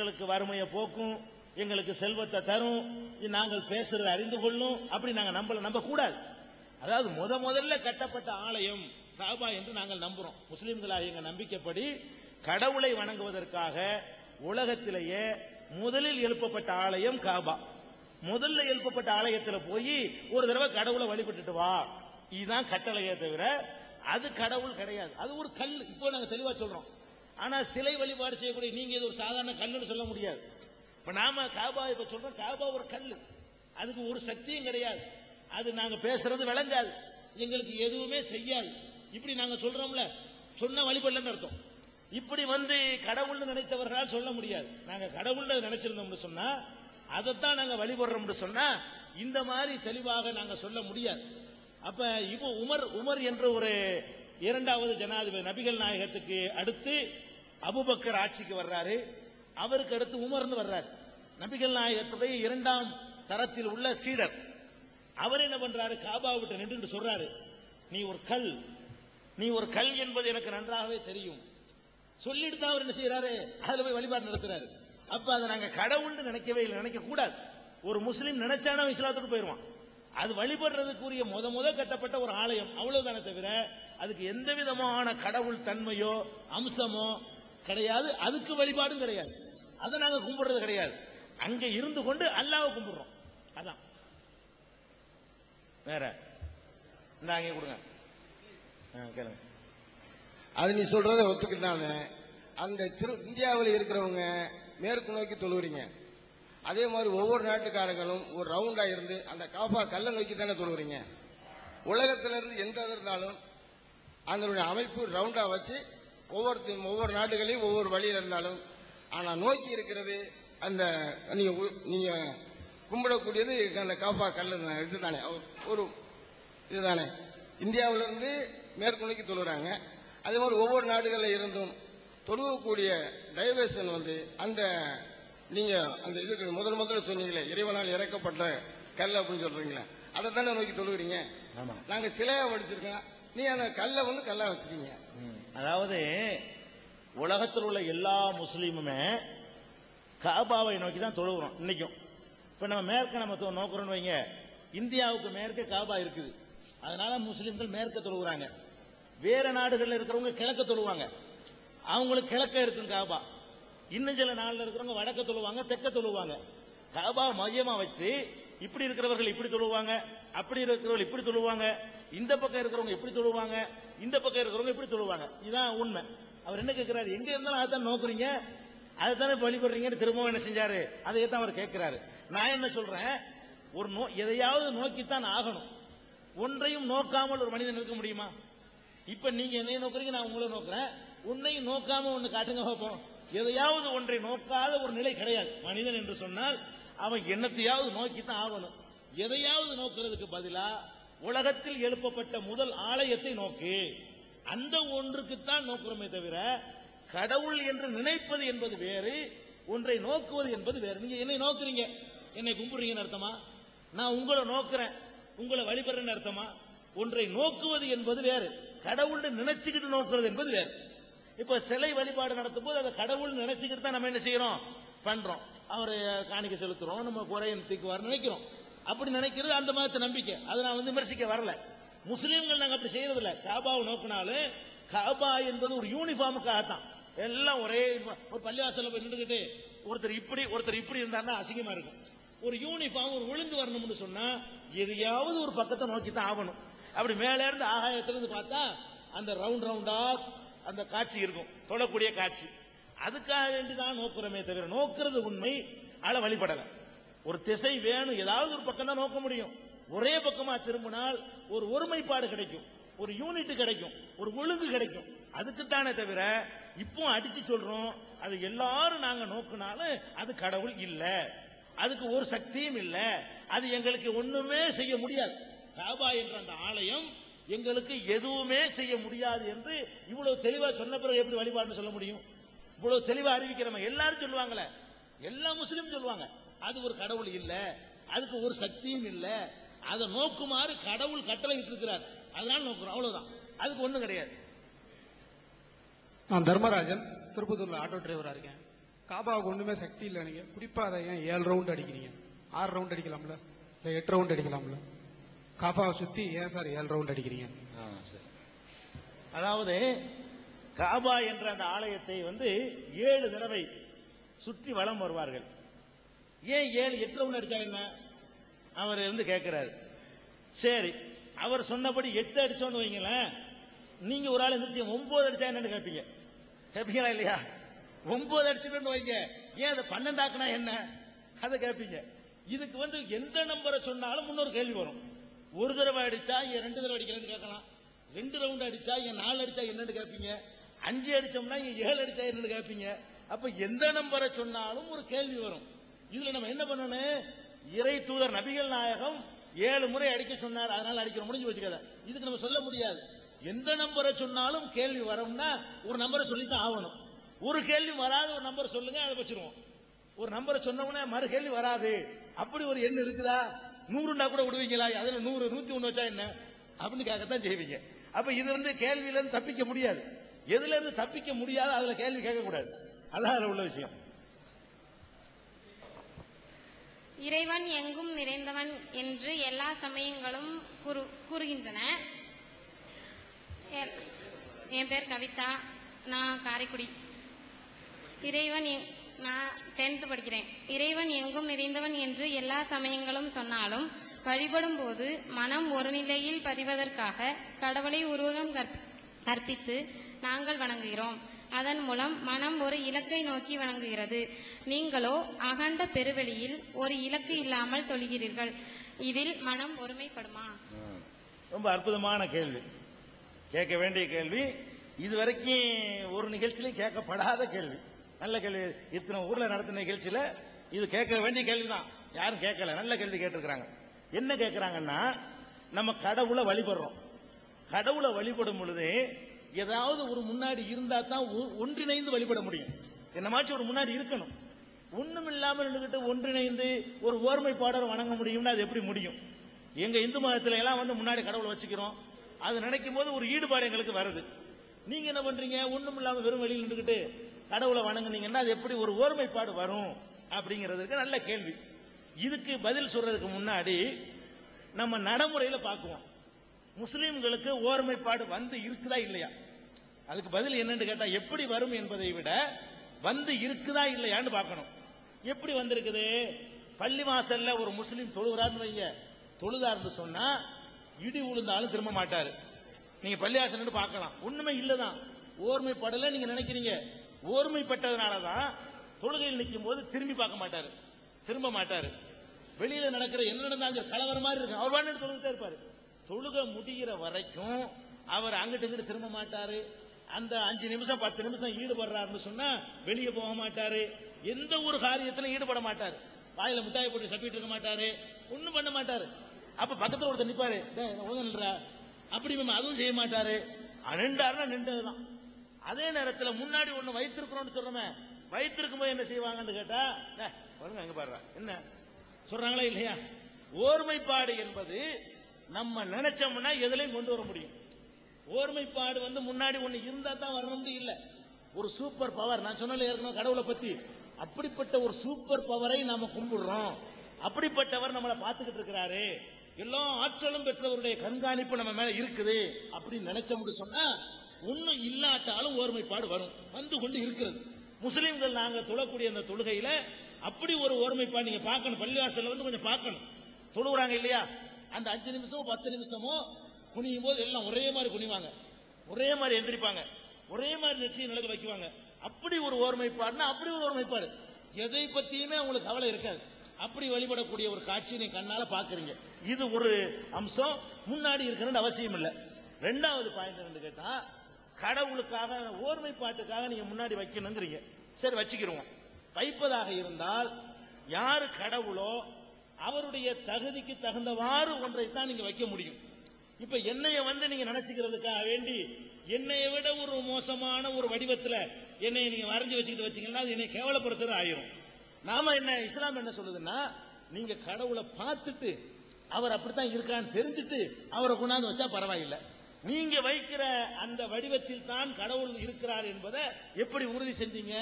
எங்களுக்கு வறுமையை போக்கும் எங்களுக்கு செல்வத்தை தரும் நாங்கள் பேசுறதை அறிந்து கொள்ளும் அப்படி நாங்கள் நம்பல நம்ப கூடாது அதாவது முத முதல்ல கட்டப்பட்ட ஆலயம் காபா என்று நாங்கள் நம்புறோம். முஸ்லிம்களாக எங்கள் நம்பிக்கைப்படி கடவுளை வணங்குவதற்காக உலகத்திலேயே முதலில் எழுப்பப்பட்ட ஆலயம் காபா. முதல்ல எழுப்பப்பட்ட ஆலயத்தில் போய் ஒரு தடவை கடவுளை வழிபட்டுட்டு வா. இதுதான் கட்டளையே தவிர அது கடவுள் கிடையாது. அது ஒரு கல். இப்போ நாங்கள் தெளிவா சொல்றோம். ஆனா சிலை வழிபாடு செய்யக்கூடிய நீங்க இது ஒரு சாதாரண கல்லுன்னு சொல்ல முடியாது. இப்ப நாம காபா இப்ப சொல்றோம் காபா ஒரு கல் அதுக்கு ஒரு சக்தியும் கிடையாது. அது நாங்க பேசுறது விளங்காது. எங்களுக்கு எதுவுமே செய்யாது. இப்படி நாங்க சொல்றோம்ல சொன்ன வழிபடலன்னு அர்த்தம். இப்படி வந்து கடவுள்னு நினைத்தவர்களால் சொல்ல முடியாது. நாங்க கடவுள்னு நினைச்சிருந்தோம்னு சொன்னா அதைத்தான் நாங்க வழிபடுறோம்னு சொன்னா இந்த மாதிரி தெளிவாக நாங்க சொல்ல முடியாது. அப்ப இப்போ உமர் உமர் என்ற ஒரு இரண்டாவது ஜனாதிபதி நபிகள் நாயகத்துக்கு அடுத்து அபுபக்கர் ஆட்சிக்கு வர்றாரு. அவருக்கு அடுத்து உமர்னு வர்றாரு. நபிகள் நாயகத்துடைய இரண்டாம் தரத்தில் உள்ள சீடர். அவர் என்ன பண்றாரு? காபா விட்டு நின்று சொல்றாரு நீ ஒரு கல். நீ ஒரு கல் என்பது எனக்கு நன்றாகவே தெரியும். சொல்லிட்டு தான் அவர் என்ன செய்யறாரு அதுல போய் வழிபாடு நடத்துறாரு. அப்ப அதை நாங்க கடவுள்னு நினைக்கவே இல்லை நினைக்க கூடாது. ஒரு முஸ்லீம் நினைச்சானா அவன் இஸ்லாத்துக்கு போயிடுவான் அது வழிபடுறதுக்குரிய முத முத கட்டப்பட்ட ஒரு ஆலயம். அவ்வளவுதானே தவிர அதுக்கு எந்த விதமான கடவுள் தன்மையோ அம்சமோ கிடையாது அதுக்கு வழிபாடும் கிடையாது. அதை நாங்கள் கும்பிடுறது கிடையாது. அங்க இருந்து கொண்டு அல்லாவை கும்பிடுறோம். அதான். வேற? இந்த அங்கே கொடுங்க. ஆ, கேளுங்க. அது நீ சொல்றதை ஒத்துக்கிட்டாங்க. அந்த திரு இந்தியாவில் இருக்கிறவங்க மேற்கு நோக்கி தொழுவுறீங்க. அதே மாதிரி ஒவ்வொரு நாட்டுக்காரங்களும் ஒரு ரவுண்டா இருந்து அந்த காஃபா கல்லை நோக்கி தானே தொழுவுறீங்க. உலகத்திலிருந்து எந்த இருந்தாலும் அதனுடைய அமைப்பு ரவுண்டா வச்சு ஒவ்வொரு ஒவ்வொரு நாடுகளையும் ஒவ்வொரு வழியில இருந்தாலும் ஆனா நோக்கி இருக்கிறது அந்த நீங்க உ- நீங்க கும்பிடக்கூடியது அந்த காபா கல்லு தான், இதுதானே. ஒரு இதுதானே. இந்தியாவில இருந்து மேற்கு நோக்கி தொழுகிறாங்க அதே மாதிரி ஒவ்வொரு நாடுகளில் இருந்தும் தொழுகக்கூடிய டைவர்ஷன் வந்து அந்த நீங்க அந்த இதுக்கு முதல் முதல்ல சொன்னீங்களே இறைவனால் இறக்கப்பட்ட கல் அப்படின்னு சொல்றீங்களே அதை தானே நோக்கி தொழுகிறீங்க? ஆமா. நாங்க சிலையா படிச்சிருக்கோம் நீ அந்த கல்லை வந்து கல்லா வச்சிருக்கீங்க ம். அதாவது உலகத்தில் உள்ள எல்லா முஸ்லீமுமே காபாவை நோக்கி தான் தொழுகிறோம் இன்னைக்கும். இப்ப நம்ம மேற்க நம்ம தொ- வைங்க இந்தியாவுக்கு மேற்கே காபா இருக்குது. அதனால முஸ்லீம்கள் மேற்க தொழுகிறாங்க. வேற நாடுகளில் இருக்கிறவங்க கிழக்க தொழுவாங்க. அவங்களுக்கு கிழக்க இருக்கும் காபா. இன்னும் சில நாளில் இருக்கிறவங்க வடக்க தொழுவாங்க தெற்க தொழுவாங்க. காபா மையமா வச்சு இப்படி இருக்கிறவர்கள் இப்படி தொழுவாங்க அப்படி இருக்கிறவர்கள் இப்படி தொழுவாங்க. இந்த பக்கம் இருக்கிறவங்க எப்படி சொல்லுவாங்க? இந்த பக்கம் இருக்கிறவங்க எப்படி சொல்லுவாங்க? இதுதான் உண்மை. அவர் என்ன கேட்கிறாரு எங்க இருந்தாலும் அதான் நோக்குறீங்க. அதை தானே வழிபடுறீங்கன்னு திரும்பவும் என்ன செஞ்சாரு? அதையே தான் அவர் கேட்கிறாரு நான் என்ன சொல்றேன்? ஒரு நோ எதையாவது நோக்கித்தான் ஆகணும். ஒன்றையும் நோக்காமல் ஒரு மனிதன் இருக்க முடியுமா? இப்ப நீங்க என்னையும் நோக்குறீங்க நான் உங்களை நோக்குறேன். உன்னையும் நோக்காம ஒன்று காட்டுங்க பார்ப்போம். எதையாவது ஒன்றை நோக்காத ஒரு நிலை கிடையாது. மனிதன் என்று சொன்னால் அவன் என்னத்தையாவது நோக்கித்தான் ஆகணும். எதையாவது நோக்கிறதுக்கு பதிலா உலகத்தில் எழுப்பப்பட்ட முதல் ஆலயத்தை நோக்கு. அந்த ஒன்றுக்குத்தான் நோக்குறோமே தவிர கடவுள் என்று நினைப்பது என்பது வேறு ஒன்றை நோக்குவது என்பது வேறு. நீங்க என்னை நோக்குறீங்க? என்னை கும்பிடுறீங்கன்னு அர்த்தமா? நான் உங்களை நோக்குறேன். உங்களை வழிபடுறேன்னு அர்த்தமா? ஒன்றை நோக்குவது என்பது வேறு கடவுள்னு நினைச்சுக்கிட்டு நோக்குறது என்பது வேறு. இப்ப சிலை வழிபாடு நடத்தும் போது அதை கடவுள் நினைச்சுக்கிட்டு தான் நம்ம என்ன செய்யறோம்? பண்றோம். அவரை காணிக்க செலுத்துறோம். நம்ம குறையின் தீக்குவார் நினைக்கிறோம். அப்படி நினைக்கிறது அந்த மதத்தை நம்பிக்கை. அதை நான் வந்து விமர்சிக்க வரல. முஸ்லீம்கள் நாங்க அப்படி செய்யறது இல்ல காபாவை நோக்கினாலும் காபா என்பது ஒரு யூனிஃபார்முக்காகத்தான் எல்லாம் ஒரே ஒரு பள்ளிவாசல போய் நின்றுக்கிட்டு ஒருத்தர் இப்படி ஒருத்தர் இப்படி இருந்தாருன்னா அசிங்கமா இருக்கும். ஒரு யூனிஃபார்ம் ஒரு ஒழுங்கு வரணும்னு சொன்னா எதையாவது ஒரு பக்கத்தை நோக்கி தான் ஆகணும். அப்படி மேல இருந்து ஆகாயத்திலிருந்து பார்த்தா அந்த ரவுண்ட் ரவுண்டா அந்த காட்சி இருக்கும். தொழக்கூடிய காட்சி. அதுக்காக வேண்டி தான் நோக்குறோமே தவிர நோக்குறது உண்மை ஆள வழிபடலை. ஒரு திசை வேணும் ஏதாவது ஒரு பக்கம் தான் நோக்க முடியும். ஒரே பக்கமா திரும்பினால் ஒரு ஒருமைப்பாடு கிடைக்கும். ஒரு யூனிட் கிடைக்கும். ஒரு ஒழுங்கு கிடைக்கும். அதுக்குத்தானே தவிர இப்போ அடிச்சு சொல்றோம் அது எல்லாரும் நாங்க நோக்குனாலும் அது கடவுள் இல்ல. அதுக்கு ஒரு சக்தியும் இல்ல. அது எங்களுக்கு ஒண்ணுமே செய்ய முடியாது. காபா என்ற அந்த ஆலயம் எங்களுக்கு எதுவுமே செய்ய முடியாது என்று இவ்வளவு தெளிவா சொன்ன பிறகு எப்படி வழிபாடுன்னு சொல்ல முடியும்? இவ்வளவு தெளிவா அறிவிக்கிறவங்க எல்லாரும் சொல்லுவாங்களே எல்லா முஸ்லீம் சொல்லுவாங்க. அது ஒரு கடவுள் இல்ல அதுக்கு ஒரு சக்தியும் இல்ல அதை நோக்குமாறு கடவுள் கட்டளை இருக்கிறார். அதனால நோக்குறோம் அவ்வளவுதான். அதுக்கு ஒண்ணும் கிடையாது. நான் தர்மராஜன் திருப்பத்தூர்ல ஆட்டோ டிரைவரா இருக்கேன். காபாவுக்கு ஒண்ணுமே சக்தி இல்லை நீங்க. குறிப்பா அதை ஏன் ஏழு ரவுண்ட் அடிக்கிறீங்க? ஆறு ரவுண்ட் அடிக்கலாம்ல? இல்ல எட்டு ரவுண்ட் அடிக்கலாம்ல? காபாவை சுத்தி ஏன் சார் ஏழு ரவுண்ட் அடிக்கிறீங்க. அதாவது காபா என்ற அந்த ஆலயத்தை வந்து ஏழு தடவை சுற்றி வளம் வருவார்கள். ஏன் ஏழு எட்டு ரவுண்ட் அடிச்சா என்ன? அவர் வந்து கேட்கிறாரு. சரி அவர் சொன்னபடி எட்டு அடிச்சோன்னு வைங்களேன். நீங்க ஒரு ஆள் எந்திரிச்சு ஒன்பது அடிச்சா என்னன்னு கேட்பீங்க. கேட்பீங்களா இல்லையா? ஒன்பது அடிச்சுட்டு வைங்க. ஏன் அதை பன்னெண்டாக்குனா என்ன? அதை கேட்பீங்க. இதுக்கு வந்து எந்த நம்பரை சொன்னாலும் முன்னொரு கேள்வி வரும். ஒரு தடவை அடிச்சா ஏன் ரெண்டு தடவை அடிக்கிறேன்னு கேட்கலாம். ரெண்டு ரவுண்ட் அடிச்சா ஏன் நாலு அடிச்சா என்னன்னு கேட்பீங்க. அஞ்சு அடிச்சோம்னா ஏன் ஏழு அடிச்சா என்னன்னு கேட்பீங்க. அப்ப எந்த நம்பரை சொன்னாலும் ஒரு கேள்வி வரும். இதுல நம்ம என்ன பண்ணணும்? இறை தூதர் நபிகள் நாயகம் ஏழு முறை அடிக்க சொன்னார். அதனால அடிக்கிற முடிஞ்சு வச்சுக்காத இதுக்கு நம்ம சொல்ல முடியாது. எந்த நம்பரை சொன்னாலும் கேள்வி வரும்னா ஒரு நம்பரை சொல்லித்தான் ஆகணும். ஒரு கேள்வி வராத ஒரு நம்பர் சொல்லுங்க அதை வச்சிருவோம். ஒரு நம்பரை சொன்ன மறு கேள்வி வராது. அப்படி ஒரு எண் இருக்குதா? நூறுண்டா கூட விடுவீங்களா? அதுல நூறு நூத்தி ஒண்ணு வச்சா என்ன? அப்படின்னு கேட்கத்தான் செய்வீங்க அப்ப இது வந்து கேள்வியில இருந்து தப்பிக்க முடியாது. எதுல இருந்து தப்பிக்க முடியாது அதுல கேள்வி கேட்க கூடாது அதான் உள்ள விஷயம். இறைவன் எங்கும் நிறைந்தவன் என்று எல்லா சமயங்களும் கூறுகின்றன. என்- பேர் கவிதா நான் காரைக்குடி. இறைவன் எங்- நான் டென்த் படிக்கிறேன். இறைவன் எங்கும் நிறைந்தவன் என்று எல்லா சமயங்களும் சொன்னாலும் வழிபடும் போது மனம் ஒரு நிலையில் பதிவதற்காக கடவுளை உருவகம் கற்பித்து நாங்கள் வணங்குகிறோம். அதன் மூலம் மனம் ஒரு இலக்கை நோக்கி வணங்குகிறது. நீங்களோ அகண்ட பெருவெளியில் ஒரு இலக்கு இல்லாமல் தொழுகிறீர்கள். இதில் மனம் ஒருமைப்படுமா ரொம்ப அற்புதமான கேள்வி. கேட்க வேண்டிய கேள்வி. இதுவரைக்கும் ஒரு நிகழ்ச்சியிலும் கேட்கப்படாத கேள்வி. நல்ல கேள்வி. இத்தனை ஊர்ல நடத்தின நிகழ்ச்சியில இது கேட்க வேண்டிய கேள்விதான். யாரும் கேட்கல. நல்ல கேள்வி கேட்டிருக்கிறாங்க. என்ன கேட்கிறாங்கன்னா நம்ம கடவுளை வழிபடுறோம். கடவுளை வழிபடும் பொழுது ஏதாவது ஒரு முன்னாடி இருந்தா தான் ஒ- ஒன்றிணைந்து வழிபட முடியும். என்னமாச்சும் ஒரு முன்னாடி இருக்கணும்? ஒண்ணும் இல்லாமல் இருந்துகிட்டு ஒன்றிணைந்து ஒரு ஓர்மைப்பாடர் வணங்க முடியும்னா அது எப்படி முடியும்? எங்க இந்து மதத்துல எல்லாம் வந்து முன்னாடி கடவுளை வச்சுக்கிறோம். அது நினைக்கும் போது ஒரு ஈடுபாடு எங்களுக்கு வருது. நீங்க என்ன பண்றீங்க? ஒண்ணும் இல்லாம வெறும் வெளியில் நின்றுகிட்டு கடவுளை வணங்குனீங்கன்னா அது எப்படி ஒரு ஓர்மைப்பாடு வரும்? அப்படிங்கிறதுக்கு நல்ல கேள்வி. இதுக்கு பதில் சொல்றதுக்கு முன்னாடி நம்ம நடைமுறையில பார்க்குவோம். முஸ்லிம்களுக்கு ஓர்மைப்பாடு வந்து இருக்குதா இல்லையா? அதுக்கு பதில் என்னன்னு கேட்டா எப்படி வரும் என்பதை விட வந்து இருக்குதா இல்லையான்னு பார்க்கணும். எப்படி வந்திருக்குது? பள்ளி வாசல்ல ஒரு முஸ்லீம் தொழுகிறாருன்னு வைங்க. தொழுதாருன்னு சொன்னா இடி உளுந்தாலும் திரும்ப மாட்டாரு. நீங்க பள்ளிவாசல் பார்க்கலாம். ஒண்ணுமே இல்லதான். ஓர்மைப்படல நீங்க நினைக்கிறீங்க. ஓர்மைப்பட்டதுனாலதான் தொழுகையில் நிற்கும் போது திரும்பி பார்க்க மாட்டாரு. திரும்ப மாட்டாரு. வெளியில நடக்கிற என்ன நடந்தாலும் சரி, கலவரம் மாதிரி இருக்கும். அவர் பாட்டு தொழுகிட்டே இருப்பாரு. தொழுக முடிகிற வரைக்கும் அவர் அங்கிட்டு இங்கிட்டு திரும்ப மாட்டாரு. அந்த அஞ்சு நிமிஷம் பத்து நிமிஷம் ஈடுபடுறாருன்னு சொன்னா வெளியே போக மாட்டாரு. எந்த ஒரு காரியத்திலும் ஈடுபட மாட்டாரு. வாயில மிட்டாய் போட்டு சப்பிட்டு இருக்க மாட்டாரு. ஒன்றும் பண்ண மாட்டாரு. அப்ப பக்கத்துல ஒருத்தர் நிப்பாரு. டேய், அப்படி மேம் அதுவும் செய்ய மாட்டாரு. நின்றாருன்னா நின்றதுதான். அதே நேரத்துல முன்னாடி ஒண்ணு வைத்திருக்கிறோம்னு சொல்றோமே வைத்திருக்கும் போது என்ன செய்வாங்கன்னு கேட்டா டேய், அங்க பாடுறா என்ன? சொல்றாங்களா இல்லையா? ஓர்மைப்பாடு என்பது நம்ம நினைச்சோம்னா எதுலையும் கொண்டு வர முடியும். ஓர்மைப்பாடு வந்து முன்னாடி ஒண்ணு இருந்தா தான் வரணும்னு இல்ல. ஒரு சூப்பர் பவர் நான் சொன்னல ஏற்கனவே கடவுளை பத்தி. அப்படிப்பட்ட ஒரு சூப்பர் பவரை நாம கும்பிடுறோம். அப்படிப்பட்டவர் நம்மளை பார்த்துக்கிட்டு இருக்கிறாரு. எல்லா ஆற்றலும் பெற்றவருடைய கண்காணிப்பு நம்ம மேல இருக்குது. அப்படின்னு நினைச்சோம்னு சொன்னா ஒண்ணும் இல்லாட்டாலும் ஓர்மைப்பாடு வரும். வந்து கொண்டு இருக்கிறது. முஸ்லீம்கள் நாங்க தொழக்கூடிய அந்த தொழுகையில அப்படி ஒரு ஓர்மைப்பாடு நீங்க பார்க்கணும். பள்ளிவாசல்ல வந்து கொஞ்சம் பார்க்கணும். தொழுகிறாங்க இல்லையா? அந்த அஞ்சு நிமிஷமோ பத்து நிமிஷமோ குனியும் போது எல்லாம் ஒரே மாதிரி குனிவாங்க. ஒரே மாதிரி எந்திரிப்பாங்க. ஒரே மாதிரி நெற்றியை நிலத்தில் வைக்குவாங்க. அப்படி ஒரு ஓர்மைப்பாடுனா அப்படி ஒரு ஓர்மைப்பாடு எதை பத்தியுமே அவங்களுக்கு கவலை இருக்காது. அப்படி வழிபடக்கூடிய ஒரு காட்சி நீ கண்ணால பாக்குறீங்க. இது ஒரு அம்சம். முன்னாடி இருக்கணும்னு அவசியம் இல்லை. ரெண்டாவது பாயிண்ட் வந்து கேட்டா கடவுளுக்காக ஓர்மைப்பாட்டுக்காக நீங்க முன்னாடி வைக்கணுங்கிறீங்க. சரி வச்சுக்கிறோம் வைப்பதாக இருந்தால் யாரு கடவுளோ அவருடைய தகுதிக்கு தகுந்தவாறு ஒன்றைத்தான் நீங்க வைக்க முடியும். இப்ப என்னைய வந்து நீங்க நினைச்சுக்கிறதுக்காக வேண்டி என்னைய விட ஒரு மோசமான ஒரு வடிவத்துல என்னை நீங்க வரைஞ்சு வச்சுக்கிட்டு வச்சீங்கன்னா அது என்னை கேவலப்படுத்துற ஆயிரும். நாம என்ன இஸ்லாம் என்ன சொல்லுதுன்னா நீங்க கடவுளை பார்த்துட்டு அவர் அப்படித்தான் இருக்கான்னு தெரிஞ்சுட்டு அவரை கொண்டாந்து வச்சா பரவாயில்லை. நீங்க வைக்கிற அந்த வடிவத்தில் தான் கடவுள் இருக்கிறார் என்பதை எப்படி உறுதி செஞ்சீங்க?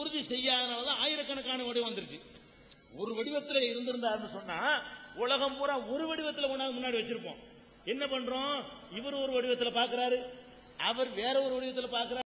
உறுதி செய்யாதனால தான் ஆயிரக்கணக்கான வடிவம் வந்துருச்சு. ஒரு வடிவத்துல இருந்திருந்தாருன்னு சொன்னா உலகம் பூரா ஒரு வடிவத்துல கொண்டாந்து முன்னாடி வச்சிருப்போம். என்ன பண்றோம்? இவர் ஒரு வடிவத்துல பாக்குறாரு அவர் வேற ஒரு வடிவத்துல பாக்குறாரு.